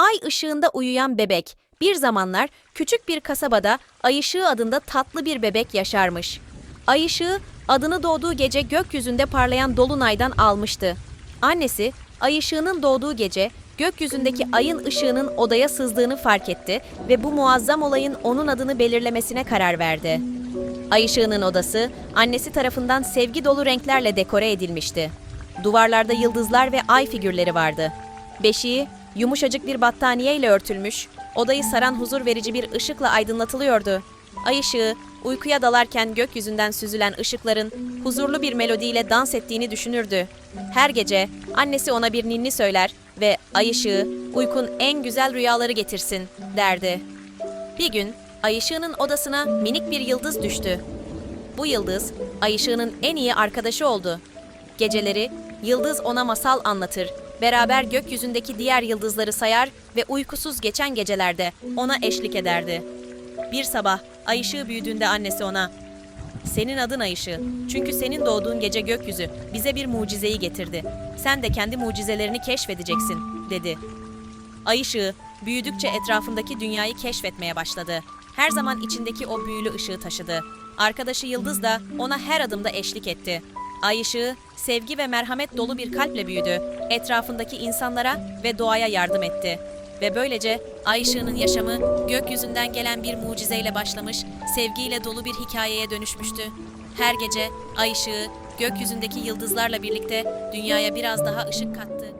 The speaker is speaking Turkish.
Ay ışığında uyuyan bebek. Bir zamanlar küçük bir kasabada Ay ışığı adında tatlı bir bebek yaşarmış. Ay ışığı adını doğduğu gece gökyüzünde parlayan dolunaydan almıştı. Annesi ay ışığının doğduğu gece gökyüzündeki ayın ışığının odaya sızdığını fark etti ve bu muazzam olayın onun adını belirlemesine karar verdi. Ay ışığının odası annesi tarafından sevgi dolu renklerle dekore edilmişti. Duvarlarda yıldızlar ve ay figürleri vardı. Beşiği yumuşacık bir battaniye ile örtülmüş, odayı saran huzur verici bir ışıkla aydınlatılıyordu. Ay ışığı uykuya dalarken gökyüzünden süzülen ışıkların huzurlu bir melodiyle dans ettiğini düşünürdü. Her gece annesi ona bir ninni söyler ve ay ışığı uykun en güzel rüyaları getirsin derdi. Bir gün Ay ışığının odasına minik bir yıldız düştü. Bu yıldız Ay ışığının en iyi arkadaşı oldu. Geceleri yıldız ona masal anlatır, beraber gökyüzündeki diğer yıldızları sayar ve uykusuz geçen gecelerde ona eşlik ederdi. Bir sabah Ay ışığı büyüdüğünde annesi ona senin adın Ay. Çünkü senin doğduğun gece gökyüzü bize bir mucizeyi getirdi. Sen de kendi mucizelerini keşfedeceksin, dedi. Ay büyüdükçe etrafındaki dünyayı keşfetmeye başladı. Her zaman içindeki o büyülü ışığı taşıdı. Arkadaşı Yıldız da ona her adımda eşlik etti. Ay sevgi ve merhamet dolu bir kalple büyüdü. Etrafındaki insanlara ve doğaya yardım etti. Ve böylece Ay yaşamı gökyüzünden gelen bir mucizeyle başlamış, sevgiyle dolu bir hikayeye dönüşmüştü. Her gece Ay gökyüzündeki yıldızlarla birlikte dünyaya biraz daha ışık kattı.